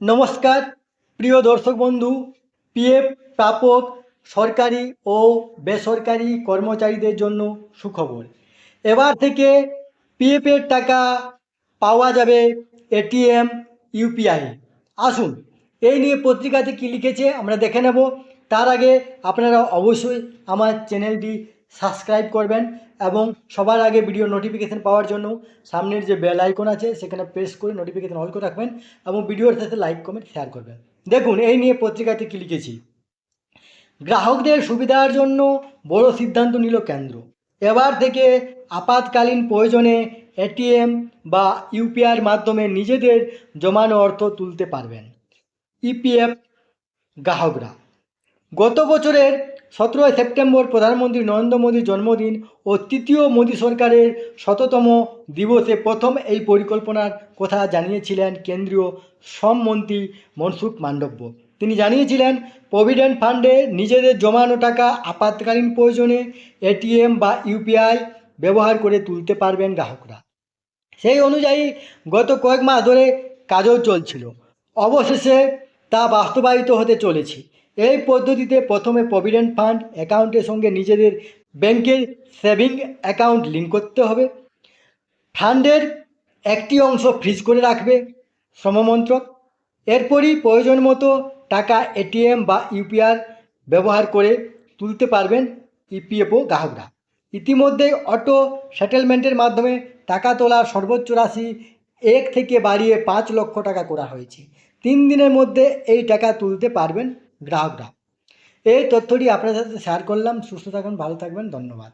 নমস্কার, প্রিয় দর্শক বন্ধু, পিএফ, প্রাপক, সরকারি ও বেসরকারি কর্মচারীদের জন্য সুখবর। এবার থেকে পিএফের টাকা পাওয়া যাবে এটিএম ইউপিআই আসুন, এই নিয়ে পত্রিকাতে কী লিখেছে আমরা দেখে নেব। তার আগে আপনারা অবশ্যই আমার চ্যানেলটি সাবস্ক্রাইব করবেন এবং সবার আগে ভিডিও নোটিফিকেশান পাওয়ার জন্য সামনের যে বেল আইকন আছে, সেখানে প্রেস করে নোটিফিকেশান অল করে রাখবেন এবং ভিডিওর সাথে লাইক কমেন্ট শেয়ার করবেন। দেখুন, এই নিয়ে পত্রিকাতে কী লিখেছি? গ্রাহকদের সুবিধার জন্য বড় সিদ্ধান্ত নিল কেন্দ্র। এবার থেকে আপাতকালীন প্রয়োজনে এটিএম বা ইউপিআইয়ের মাধ্যমে নিজেদের জমানো অর্থ তুলতে পারবেন। ইপিএফ গ্রাহকরা। গত বছরের সতেরোই সেপ্টেম্বর প্রধানমন্ত্রী নরেন্দ্র মোদীর জন্মদিন ও তৃতীয় মোদী সরকারের শততম দিবসে প্রথম এই পরিকল্পনার কথা জানিয়েছিলেন কেন্দ্রীয় শ্রমমন্ত্রী মনসুখ মান্ডব্য। তিনি জানিয়েছিলেন, প্রভিডেন্ট ফান্ডে নিজেদের জমানো টাকা আপাতকালীন প্রয়োজনে এটিএম বা ইউপিআই ব্যবহার করে তুলতে পারবেন গ্রাহকরা। সেই অনুযায়ী গত কয়েক মাস ধরে কাজও চলছিল। অবশেষে তা বাস্তবায়িত হতে চলেছে। এই পদ্ধতিতে প্রথমে প্রভিডেন্ট ফান্ড অ্যাকাউন্টের সঙ্গে নিজেদের ব্যাংকের সেভিং অ্যাকাউন্ট লিঙ্ক করতে হবে। ফান্ডের একটি অংশ ফ্রিজ করে রাখবে শ্রমমন্ত্রক। এরপরই প্রয়োজন মতো টাকা এটিএম বা ইউপিআর ব্যবহার করে তুলতে পারবেন ইপিএফও গ্রাহকরা। ইতিমধ্যেই অটো সেটেলমেন্টের মাধ্যমে টাকা তোলার সর্বোচ্চ রাশি এক থেকে বাড়িয়ে পাঁচ লক্ষ টাকা করা হয়েছে। তিন দিনের মধ্যে এই টাকা তুলতে পারবেন। গ্রাহকরা এই তথ্যটি আপনাদের সাথে শেয়ার করলাম। সুস্থ থাকুন ভালো থাকবেন। ধন্যবাদ।